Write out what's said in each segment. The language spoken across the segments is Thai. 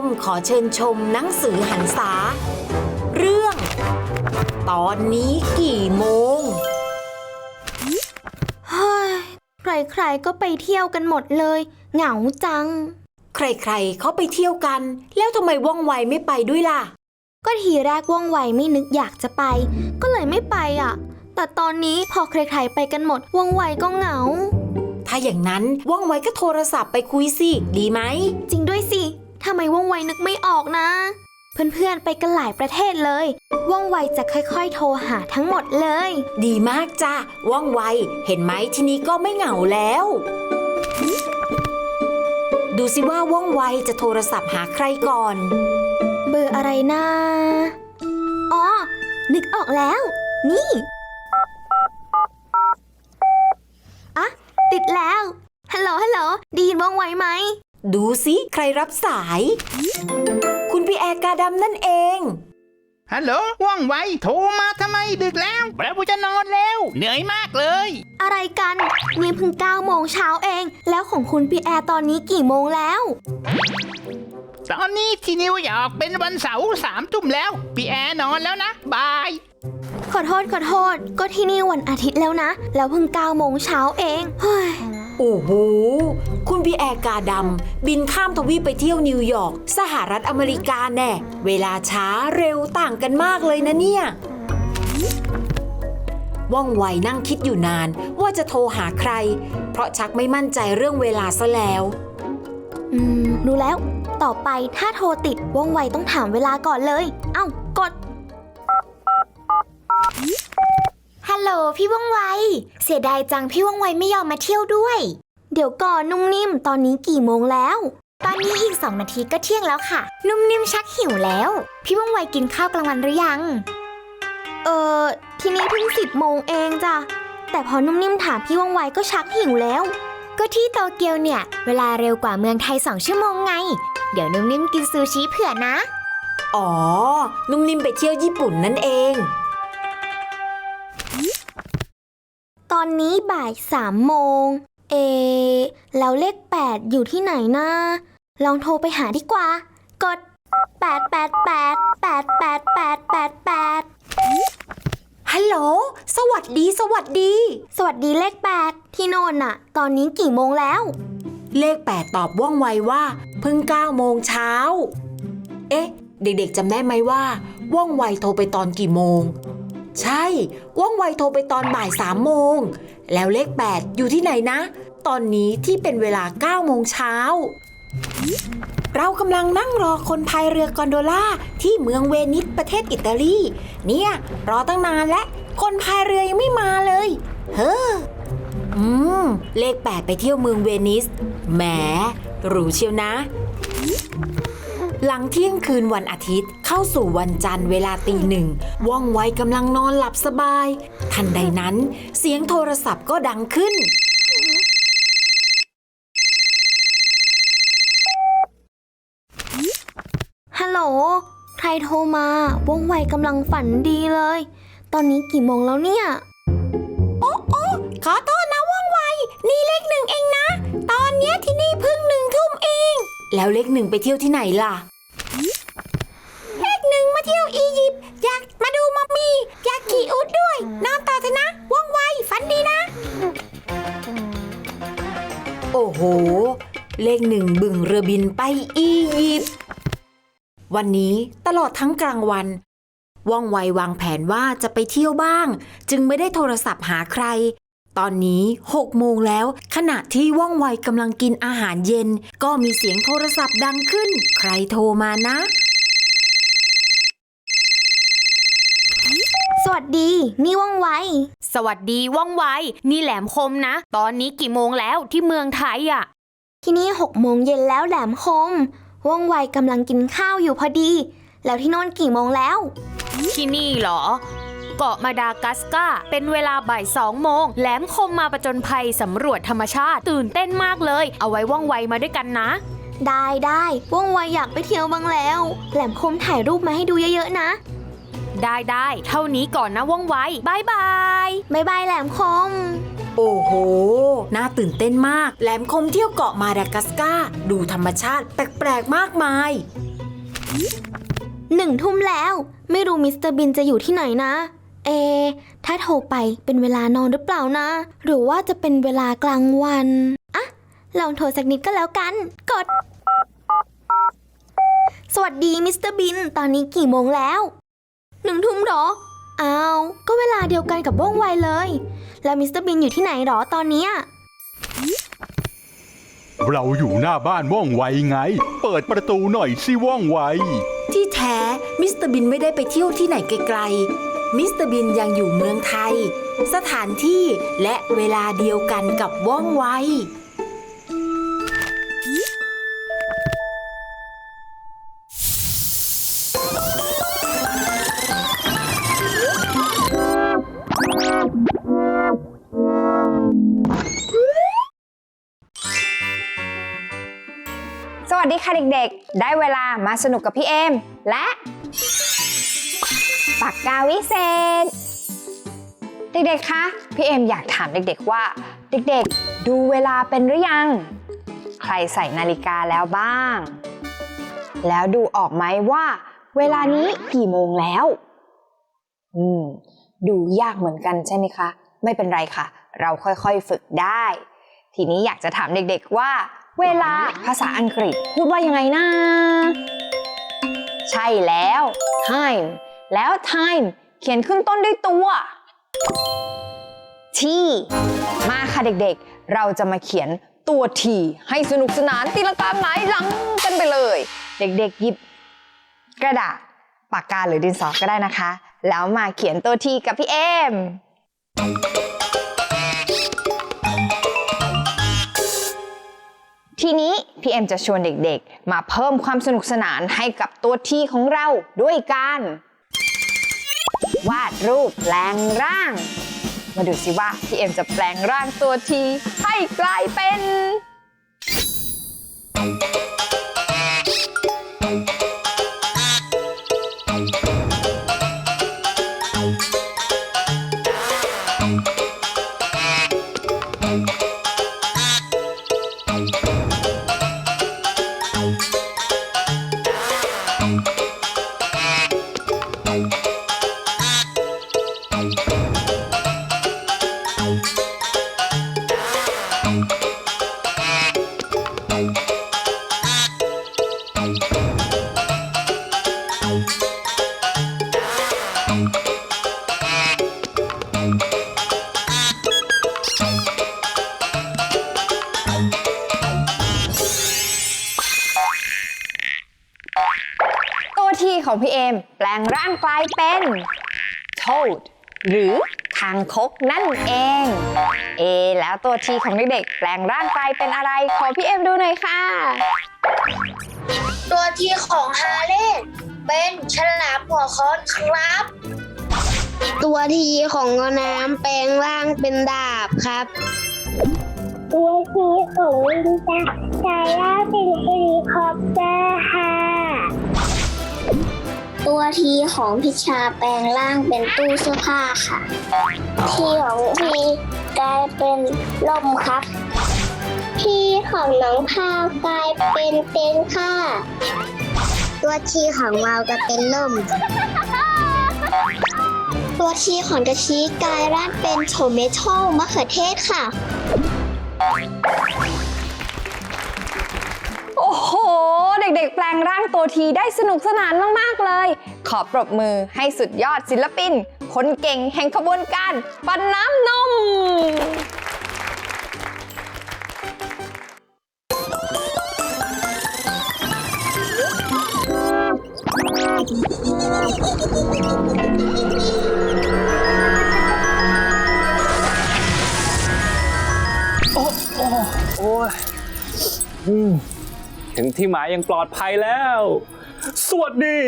มขอเชิญชมหนังสือหันษา เรื่อง ตอนนี้กี่โมง เฮ้ย ใครๆก็ไปเที่ยวกันหมดเลย เหงาจัง ใครๆเขาไปเที่ยวกัน แล้วทำไมว่องไวไม่ไปด้วยล่ะ ก็ทีแรกว่องไวไม่นึกอยากจะไป ก็เลยไม่ไปอะ แต่ตอนนี้พอใครๆไปกันหมดว่องไวก็เหงา ถ้าอย่างนั้นว่องไวก็โทรศัพท์ไปคุยสิ ดีไหม จริงด้วยสิ ทำไมว่องไวนึกไม่ออกนะ เพื่อนๆไปกันหลายประเทศเลย ว่องไวจะค่อยๆ โทรหาทั้งหมดเลย ดีมากจ้าว่องไว เห็นไหมทีนี้ก็ไม่เหงาแล้ว ดูสิว่าว่องไวจะโทรศัพท์หาใครก่อน เบอร์อะไรนะอ๋อ นึกออกแล้ว นี่อะติดแล้ว ฮัลโหล ฮัลโหลไดีนว่องไวไหม ดูสิใครรับสาย คุณพี่แอร์กาดำนั่นเอง ฮัลโหลว่องไว โทรมาทำไมดึกแล้วแล้วกูจะนอนแล้ว เหนื่อยมากเลย อะไรกันนี่เพิ่ง9โมงเช้าเอง แล้วของคุณพี่แอร์ตอนนี้กี่โมงแล้ว ตอนนี้ที่นิวยอร์กเป็นวันเสาร์สามทุ่มแล้ว พี่แอร์นอนแล้วนะ บาย ขอโทษขอโทษ ก็ที่นี่วันอาทิตย์แล้วนะ แล้วเพิ่ง9โมงเช้าเอง เฮ้ย โอ้โห คุณพี่แอร์กาดำบินข้ามทวีปไปเที่ยวนิวยอร์กสหรัฐอเมริกาแน่ เวลาช้าเร็วต่างกันมากเลยนะเนี่ย ว่องไวนั่งคิดอยู่นานว่าจะโทรหาใคร เพราะชักไม่มั่นใจเรื่องเวลาซะแล้ว อืม รู้แล้ว ต่อไปถ้าโทรติดว่องไวต้องถามเวลาก่อนเลย เอ้ากด พี่ว่องไว เสียดายจังพี่ว่องไวไม่ยอมมาเที่ยวด้วย เดี๋ยวก่อนนุ่มนิ่มตอนนี้กี่โมงแล้ว ตอนนี้อีกสองนาทีก็เที่ยงแล้วค่ะ นุ่มนิ่มชักหิวแล้ว พี่ว่องไวกินข้าวกลางวันหรือยัง เออทีนี้เพิ่งสิบโมงเองจ้ะ แต่พอนุ่มนิ่มถามพี่ว่องไวก็ชักหิวแล้ว ก็ที่โตเกียวเนี่ย เวลาเร็วกว่าเมืองไทยสองชั่วโมงไง เดี๋ยวนุ่มนิ่มกินซูชิเผื่อนะ อ๋อ นุ่มนิ่มไปเที่ยวญี่ปุ่นนั่นเอง ตอนนี้บ่ายสามโมง เอ แล้วเลขแปดอยู่ที่ไหนนะลองโทรไปหาดีกว่า กดแปดแปดแปดแปดแปดแปดแปดแปดฮัลโหล สวัสดี สวัสดี สวัสดีเลขแปดที่โน่นน่ะ ตอนนี้กี่โมงแล้ว เลข8ตอบว่องไวว่า เพิ่ง9โมงเช้า เอ๊ะ เด็กๆจำได้ไหมว่า ว่องไวโทรไปตอนกี่โมง ใช่ ว่องไวโทรไปตอนบ่าย3โมง แล้วเลข 8 อยู่ที่ไหนนะ ตอนนี้ที่เป็นเวลา9โมงเช้า เรากำลังนั่งรอคนพายเรือกอนโดล่าที่เมืองเวนิสประเทศอิตาลี เนี่ย รอตั้งนานและคนพายเรือยังไม่มาเลย เฮ้อ อืม เลข 8 ไปเที่ยวเมืองเวนิส แหมหรูเชียวนะ หลังเที่ยงคืนวันอาทิตย์เข้าสู่วันจันทร์เวลาตีหนึ่งว่องไวกำลังนอนหลับสบาย ทันใดนั้น เสียงโทรศัพท์ก็ดังขึ้น ฮัลโหล ใครโทรมา ว่องไวกำลังฝันดีเลย ตอนนี้กี่โมงแล้วเนี่ยขอโทษนะว่องไว แล้วเลขหนึ่งไปเที่ยวที่ไหนล่ะ เลขหนึ่งมาเที่ยวอียิปต์อยากมาดูมัมมี่อยากขี่อูดด้วย นอนต่อเถอะนะ ว่องไว ฝันดีนะ โอ้โห เลขหนึ่งบึงเรือบินไปอียิปต์วันนี้ตลอดทั้งกลางวัน ว่องไววางแผนว่าจะไปเที่ยวบ้าง จึงไม่ได้โทรศัพท์หาใคร ตอนนี้ 6 โมงแล้ว ขณะที่ว่องไวกำลังกินอาหารเย็น ก็มีเสียงโทรศัพท์ดังขึ้น ใครโทรมานะ สวัสดี นี่ว่องไว สวัสดีว่องไว นี่แหลมคมนะ ตอนนี้กี่โมงแล้วที่เมืองไทยอะ ที่นี่หกโมงเย็นแล้วแหลมคม ว่องไวกำลังกินข้าวอยู่พอดี แล้วที่โน่นกี่โมงแล้ว ที่นี่เหรอ เกาะมาดากัสการ์เป็นเวลาบ่ายสองโมง แหลมคมมาประจนภัยสำรวจธรรมชาติ ตื่นเต้นมากเลย เอาไว้ว่องไวมาด้วยกันนะ ได้ได้ว่องไวอยากไปเที่ยวบ้างแล้ว แหลมคมถ่ายรูปมาให้ดูเยอะๆนะ ได้ได้เท่านี้ก่อนนะว่องไวบายบายบ๊ายบายแหลมคม โอ้โห น่าตื่นเต้นมาก แหลมคมเที่ยวเกาะมาดากัสการ์ดูธรรมชาติแปลกๆมากมาย หนึ่งทุ่มแล้ว ไม่รู้มิสเตอร์บินจะอยู่ที่ไหนนะ เอ ถ้าโทรไปเป็นเวลานอนหรือเปล่านะ หรือว่าจะเป็นเวลากลางวันอะลองโทรสักนิดก็แล้วกัน กด สวัสดีมิสเตอร์บิน ตอนนี้กี่โมงแล้ว หนึ่งทุ่มเหรอ อ้าว ก็เวลาเดียวกันกับว่องไวเลย แล้วมิสเตอร์บินอยู่ที่ไหนเหรอตอนเนี้ยเราอยู่หน้าบ้านว่องไวไง เปิดประตูหน่อยสิว่องไว ที่แท้มิสเตอร์บินไม่ได้ไปเที่ยวที่ไหนไกลๆ มิสเตอร์บินยังอยู่เมืองไทย สถานที่และเวลาเดียวกันกับว่องไว สวัสดีค่ะเด็กๆ ได้เวลามาสนุกกับพี่เอม และากกาวิเศษ เด็กๆ คะ พี่เอมอยากถามเด็กๆว่า เด็กๆ ดูเวลาเป็นหรือยัง ใครใส่นาฬิกาแล้วบ้าง แล้วดูออกไหมว่า เวลานี้กี่โมงแล้ว อืม ดูยากเหมือนกันใช่ไหมคะ ไม่เป็นไรค่ะ เราค่อยๆฝึกได้ ทีนี้อยากจะถามเด็กๆว่า เวลาภาษาอังกฤษพูดว่ายังไงนะใช่แล้ว time แล้ว time เขียนขึ้นต้นด้วยตัว t มาค่ะเด็กๆ เราจะมาเขียนตัว t ให้สนุกสนานตีลังกาหงายหลังกันไปเลย เด็กๆ หยิบ กระดาษปากกาหรือดินสอก็ได้นะคะ แล้วมาเขียนตัว t กับพี่เอมทีนี้พี่เอ็มจะชวนเด็กๆ มาเพิ่มความสนุกสนานให้กับตัวทีของเราด้วยการ วาดรูปแปลงร่าง มาดูสิว่าพี่เอ็มจะแปลงร่างตัวทีให้กลายเป็น ของพี่เอม แปลงร่างกลายเป็น toad หรือคางคกนั่นเอง เอ แล้วตัวทีของเด็กๆแปลงร่างกลายเป็นอะไร ขอพี่เอมดูหน่อยค่ะ ตัวที่ของฮาเล่เป็นฉลามหัวค้อนครับ ตัวทีของน้ำแปลงร่างเป็นดาบครับ ตัวทีของลิซ่ากลายร่างเป็นเฮลิคอ ตัวทีของพิชาแปลงร่างเป็นตู้เสื้อผ้าค่ะทีของพีกลายเป็นลมครับทีของน้องพาวกลายเป็นเต็นท์ค่ะ ตัวทีของวาก็เป็นลมตัวทีของกะชีกลายร่างเป็นโทเมโต้มะเขือเทศค่ะ โอ้โห เด็กๆ แปลงร่างตัวทีได้สนุกสนานมาก ๆ เลย ขอปรบมือให้สุดยอดศิลปิน คนเก่งแห่งขบวนการปันน้ำนม โอ้ยอืมถึงที่หมายยังปลอดภัยแล้ว สวัสดี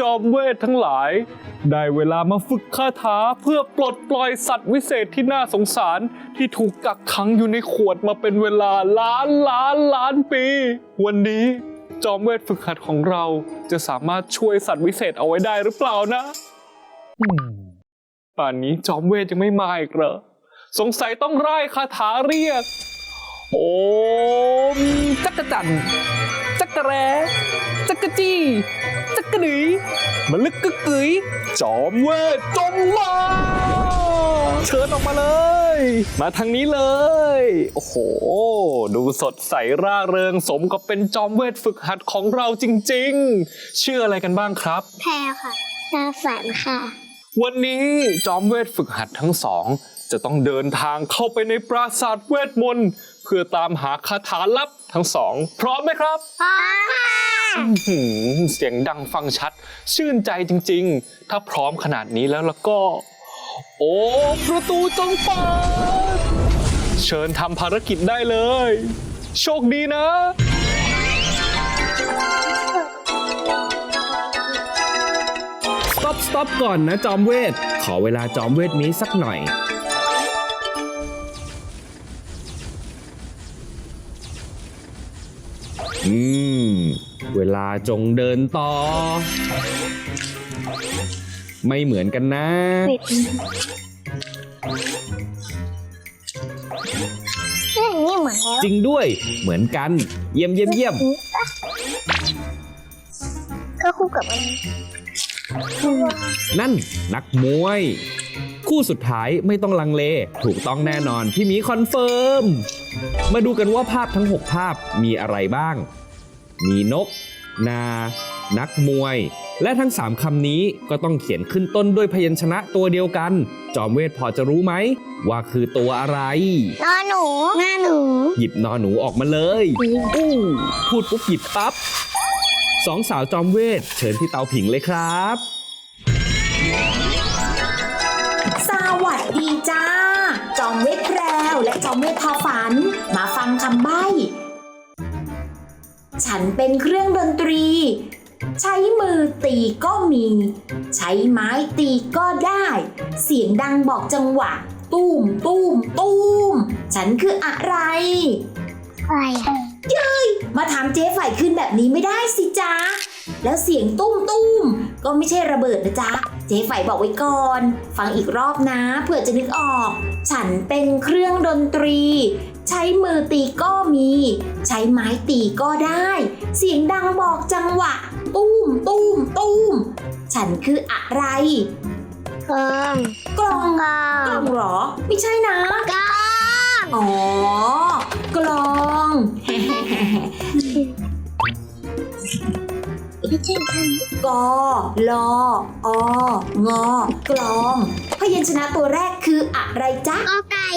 จอมเวททั้งหลาย ได้เวลามาฝึกคาถาเพื่อปลดปล่อยสัตว์วิเศษที่น่าสงสารที่ถูกกักขังอยู่ในขวดมาเป็นเวลาล้านล้านล้านปี วันนี้จอมเวทฝึกหัดของเราจะสามารถช่วยสัตว์วิเศษเอาไว้ได้หรือเปล่านะป่านนี้จอมเวทยังไม่มาอีกเหรอสงสัยต้องไล่คาถาเรียก โอมจักรจันทร์ จักรแร้จักรจี้จักรดืยมันลึกกึกกึยจอมเวทจงมาเชิญออกมาเลย มาทางนี้เลย โอ้โห ดูสดใสร่าเริงสมกับเป็นจอมเวทฝึกหัดของเราจริงๆชื่ออะไรกันบ้างครับ แพรค่ะตาฝันค่ะ วันนี้จอมเวทฝึกหัดทั้งสอง จะต้องเดินทางเข้าไปในปราสาทเวทมนต์ เพื่อตามหาคาถาลับทั้งสอง พร้อมไหมครับพร้อมค่ะอื้อหือเสียงดังฟังชัด ชื่นใจจริงๆ ถ้าพร้อมขนาดนี้แล้วแล้วก็ โอ้ ประตูจงเปิดเชิญทำภารกิจได้เลย โชคดีนะ สต็อปสต็อปก่อนนะจอมเวท ขอเวลาจอมเวทนี้สักหน่อย อืม เวลาจงเดินต่อ ไม่เหมือนกันนะเรื่องนี้เหมือนแล้วจริงด้วยเหมือนกัน เยี่ยมเยี่ยมเยี่ยมก็คู่กับมันนั่นนักมวย คู่สุดท้ายไม่ต้องลังเล ถูกต้องแน่นอน พี่หมีคอนเฟิร์ม มาดูกันว่าภาพทั้ง 6 ภาพมีอะไรบ้าง มีนก นา นักมวย และทั้ง 3คำนี้ก็ต้องเขียนขึ้นต้นด้วยพยัญชนะตัวเดียวกัน จอมเวทพอจะรู้ไหม ว่าคือตัวอะไร นอนหนูหน้าหนู หยิบนอหนูออกมาเลยอู้พูดปุ๊บหยิบปั๊บสองสาวจอมเวทเชิญที่เตาผิงเลยครับ มเวทพอฝัน มาฟังคำใบ้ ฉันเป็นเครื่องดนตรี ใช้มือตีก็มี ใช้ไม้ตีก็ได้ เสียงดังบอกจังหวะ ตุ้มตุ้มตุ้ม ฉันคืออะไร อะไรอะมาถามเจ๊ฝ่ายขึ้นแบบนี้ไม่ได้สิจ๊ะ แล้วเสียงตุ้มตุ้มก็ไม่ใช่ระเบิดนะจ๊ะ เจ๊ฝ่ายบอกไว้ก่อน ฟังอีกรอบนะเผื่อจะนึกออก ฉันเป็นเครื่องดนตรี ใช้มือตีก็มี ใช้ไม้ตีก็ได้ เสียงดังบอกจังหวะ ตุ้มตุ้มตุ้ม ฉันคืออะไรเกิมกลองกกลองเหรอ ไม่ใช่นะกองอ๋อกลอง ไม่ใช่ทกอลอออ งอกลอง พยัญชนะตัวแรกคืออะไรจ๊ะำกอไก่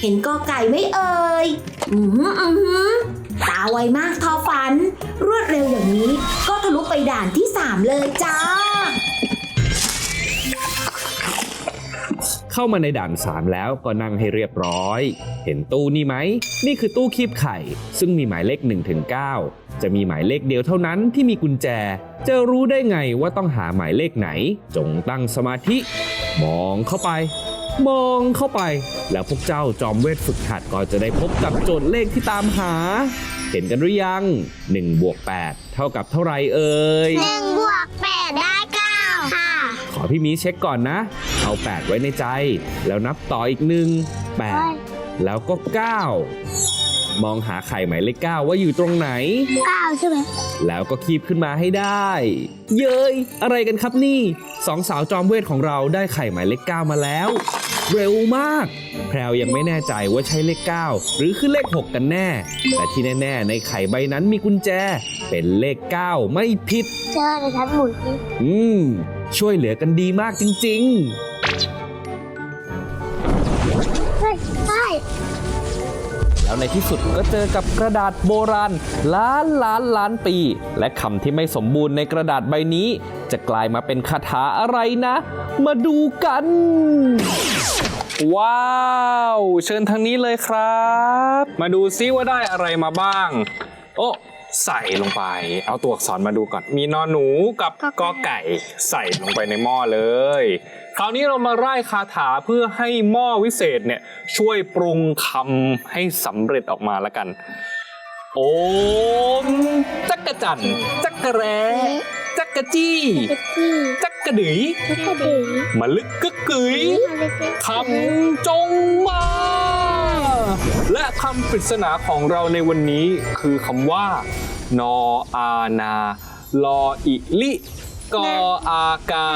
เห็นกอไก่ไหม่เอ่ย อือหืออือหือตาไวมากทอฝัน รวดเร็วอย่างนี้ ก็ทะลุไปด่านที่ 3 เลยจ้า เข้ามาในด่าน 3 แล้วก็นั่งให้เรียบร้อย เห็นตู้นี่ไหม นี่คือตู้คีบไข่ ซึ่งมีหมายเลข1ถึง9 จะมีหมายเลขเดียวเท่านั้นที่มีกุญแจ จะรู้ได้ไงว่าต้องหาหมายเลขไหน จงตั้งสมาธิ มองเข้าไป มองเข้าไป แล้วพวกเจ้าจอมเวทฝึกหัดก็จะได้พบกับโจทย์เลขที่ตามหา เห็นกันหรือยัง1บวก8เท่ากับเท่าไหรเอ่ยหนึ่งบวกแปดได้เก้าค่ะ ขอพี่มีเช็คก่อนนะ เอา 8 ไว้ในใจ แล้วนับต่ออีกหนึ่ง8แล้วก็ 9 มองหาไข่หมายเลข9ว่าอยู่ตรงไหน เก้าใช่ไหมแล้วก็คีบขึ้นมาให้ได้ เย้ย อะไรกันครับนี่สองสาวจอมเวทของเราได้ไข่หมายเลข9มาแล้ว เร็วมาก แพรวยังไม่แน่ใจว่าใช่เลข 9 หรือคือเลข 6 กันแน่ แต่ที่แน่ ๆ ในไข่ใบนั้นมีกุญแจ เป็นเลข 9 ไม่ผิด เจอในทัดหมุนสิอืม ช่วยเหลือกันดีมากจริง ๆ เฮ้ยใช่ แล้วในที่สุดก็เจอกับกระดาษโบราณ ล้านล้านล้านปี และคำที่ไม่สมบูรณ์ในกระดาษใบนี้ จะกลายมาเป็นคาถาอะไรนะ มาดูกัน ว้าว เชิญทางนี้เลยครับ มาดูซิว่าได้อะไรมาบ้าง โอ้ ใส่ลงไป เอาตัวอักษรมาดูก่อน มีนอนหนูกับกอไก่ใส่ลงไปในหม้อเลย คราวนี้เรามาไล่คาถาเพื่อให้หม้อวิเศษเนี่ยช่วยปรุงคำให้สำเร็จออกมาแล้วกัน โอมจักกะจันจักกะแร้จักกะจี้เจ็ดที่จักกะดืยแล้วก็ดื้อมะลึกกึกกึยมาเลยเจ็ดคำจงมา และคำปริศนาของเราในวันนี้คือคำว่า นออานาลออิลิกออากา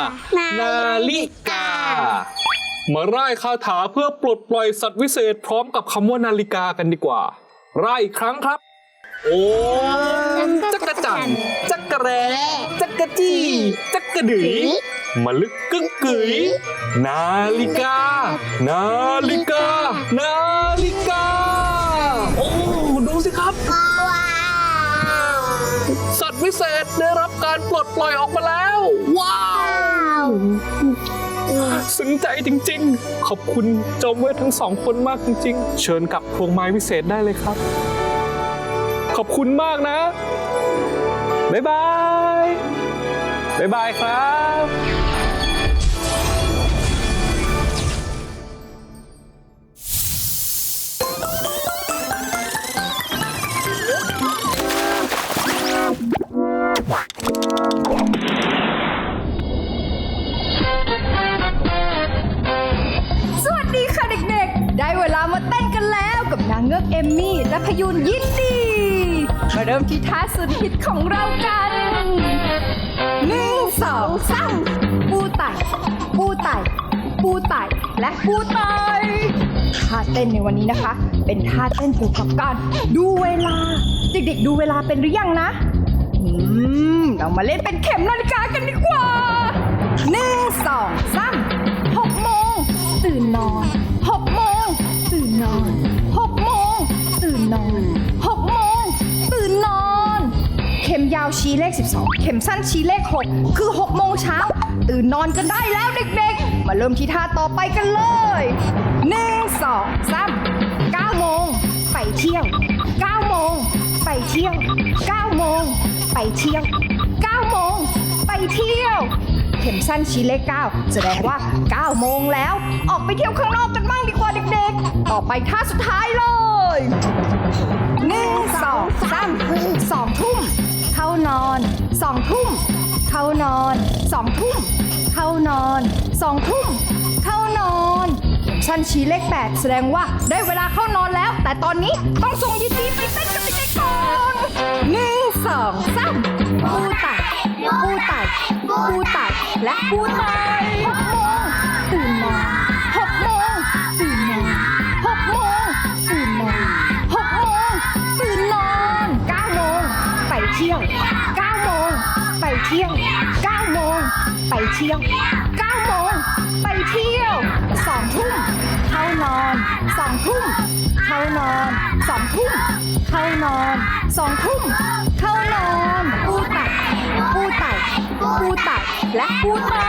นาลิกา มาไล่คาถาเพื่อปลดปล่อยสัตว์วิเศษพร้อมกับคำว่านาฬิกากันดีกว่าไล่อีกครั้งครับ โอ้จักรจันทร์จักรแร้จักรจี้จักรดือมะลึกกึกกึ๋ยนาฬิกา นาฬิกา นา เศษได้รับการปลดปล่อยออกมาแล้ว ว้าว ซึ้งใจจริงๆ ขอบคุณจอมเวททั้งสองคนมากจริง ๆ เชิญกลับพวงไม้วิเศษได้เลยครับ ขอบคุณมากนะ บ๊ายบาย บ๊ายบายครับ มมี่และพยูนยินดีมาเริ่มที่ท่าสุดฮิตของเรากันหนึ่งสองสามปูไต่ปูไต่ปูไต่และปูไต่ท่าเต้นในวันนี้นะคะ เป็นท่าเต้นเกี่ยวกับการดูเวลา เด็กๆดูเวลาเป็นหรือยังนะอืมเรามาเล่นเป็นเข็มนาฬิกากันดีกว่าหนึ่งสองสามหกโมงตื่นนอน นอนหกโมงตื่นนอน เข็มยาวชี้เลข 12 เข็มสั้นชี้เลข 6 คือ6โมงเช้า ตื่นนอนกันได้แล้วเด็กๆ มาเริ่มที่ท่าต่อไปกันเลย1 2 3 9โมงไปเที่ยว9โมงไปเที่ยว9โมงไปเที่ยว9โมงไปเที่ยว เข็มสั้นชี้เลข9แสดงว่า9โมงแล้ว ออกไปเที่ยวข้างนอกกันบ้างดีกว่าเด็กๆ ต่อไปท่าสุดท้ายเลย หนึ่งสองสามสองทุ่มเข้านอนสองทุ่มเข้านอนสองทุ่มเข้านอนสองทุ่มเข้านอนเข็มสั้นชี้เลข8แสดงว่าได้เวลาเข้านอนแล้ว แต่ตอนนี้ต้องส่งยินดีไปเต้นกับเด็กๆก่อนหนึ่งสองสามปูไต่ปูไต่ปูไต่และปูต่ห ที่ยว 9 โมง ไปเที่ยว 9 โมง ไปเที่ยว 2 ทุ่ม เข้านอน 2 ทุ่ม เข้านอน 2 ทุ่ม เข้านอน 2 ทุ่ม เข้านอน ปูตัดปูตัดปูตัดและปูไต่